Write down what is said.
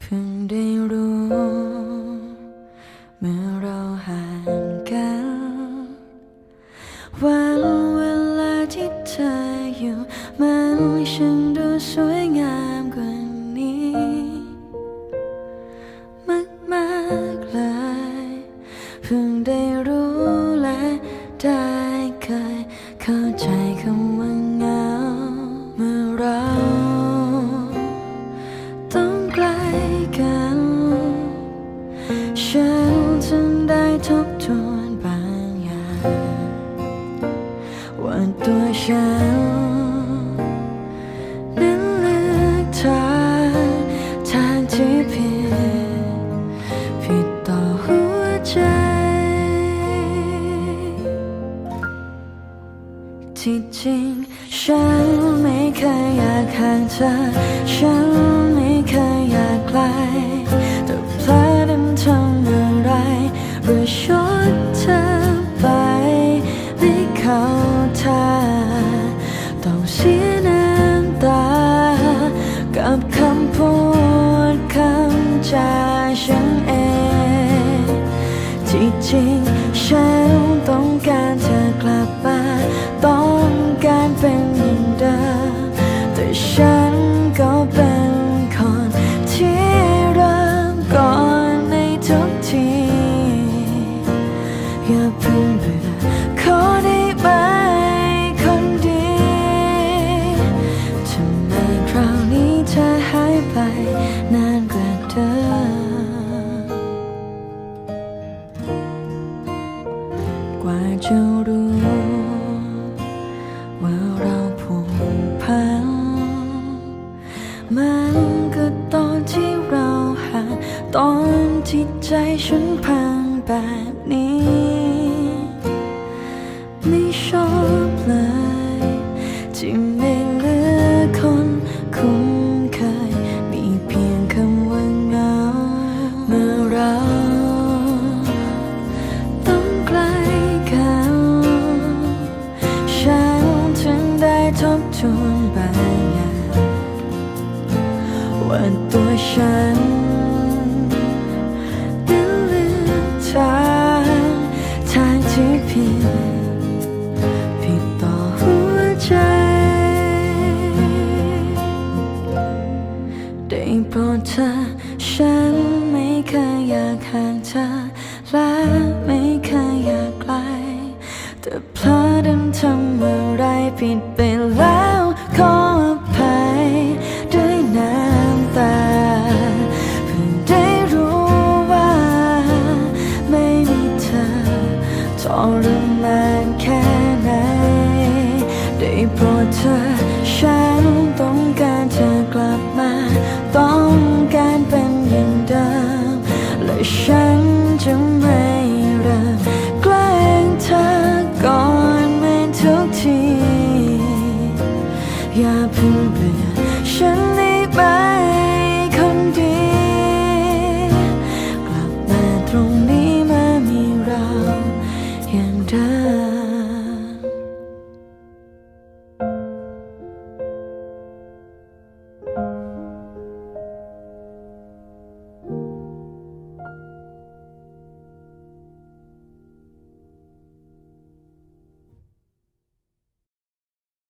เพิ่งได้รู้ เมื่อเราห่างกัน วันเวลาที่เธออยู่ มันช่างดูสวยงามกว่านี้ มากมากเลย เพิ่งได้รู้และได้ ที่จริง ฉันไม่เคยอยากห่างเธอ ฉันไม่เคยอยากไกลแต่พลอดันทำอะไรหรือชดเธอไปไม่เข้าท่าต้องเสียน้ำตา กับคำพูดคำจาฉันเอง ที่จริงฉันต้องการเธอกลับมาต้องการเป็นอย่างเดิมแต่ฉันก็เป็นคนที่เริ่มก่อนในทุกที อย่าเพิ่งเบื่อขอได้ไหมคนดีทำไมคราวนี้เธอหายไปนาน กว่าจะรู้ ว่าเราผูกพันมันก็ตอนที่เราห่างตอนที่ใจฉันพังแบบนี้ ว่าตัวฉันนั้นเลือกทางทางที่ผิดผิดต่อหัวใจ ได้โปรดเธอฉันไม่เคยอยากห่างเธอ และไม่เคยอยากไกล แต่พลอดันทำอะไรผิดไป อย่าเพิ่งเบื่อฉันได้ไปคนดี กลับมาตรงนี้